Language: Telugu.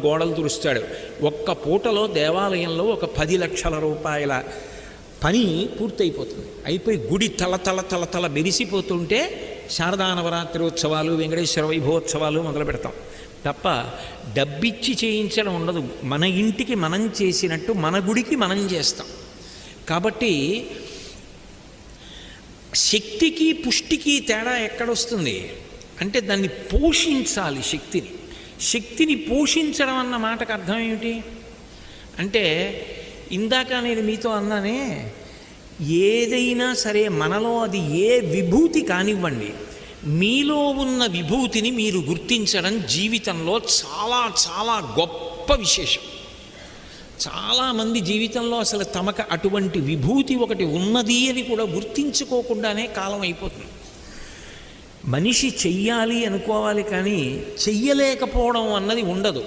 గోడలు తుడుస్తాడు. ఒక్క పూటలో దేవాలయంలో ఒక పది లక్షల రూపాయల పని పూర్తయిపోతుంది. అయిపోయి గుడి తల తల తల తల మెరిసిపోతుంటే శారదా నవరాత్రి ఉత్సవాలు వెంకటేశ్వర వైభవోత్సవాలు మొదలు పెడతాం. తప్ప డబ్బిచ్చి చేయించడం ఉండదు. మన ఇంటికి మనం చేసినట్టు మన గుడికి మనం చేస్తాం. కాబట్టి శక్తికి పుష్టికి తేడా ఎక్కడొస్తుంది? అంటే దాన్ని పోషించాలి శక్తిని. శక్తిని పోషించడం అన్న మాటకు అర్థం ఏమిటి? అంటే ఇందాక నేను మీతో అన్నానే ఏదైనా సరే మనలో అది ఏ విభూతి కానివ్వండి మీలో ఉన్న విభూతిని మీరు గుర్తించడం జీవితంలో చాలా చాలా గొప్ప విశేషం. చాలామంది జీవితంలో అసలు తమకు అటువంటి విభూతి ఒకటి ఉన్నది అని కూడా గుర్తించుకోకుండానే కాలం అయిపోతుంది. మనిషి చెయ్యాలి అనుకోవాలి కానీ చెయ్యలేకపోవడం అన్నది ఉండదు.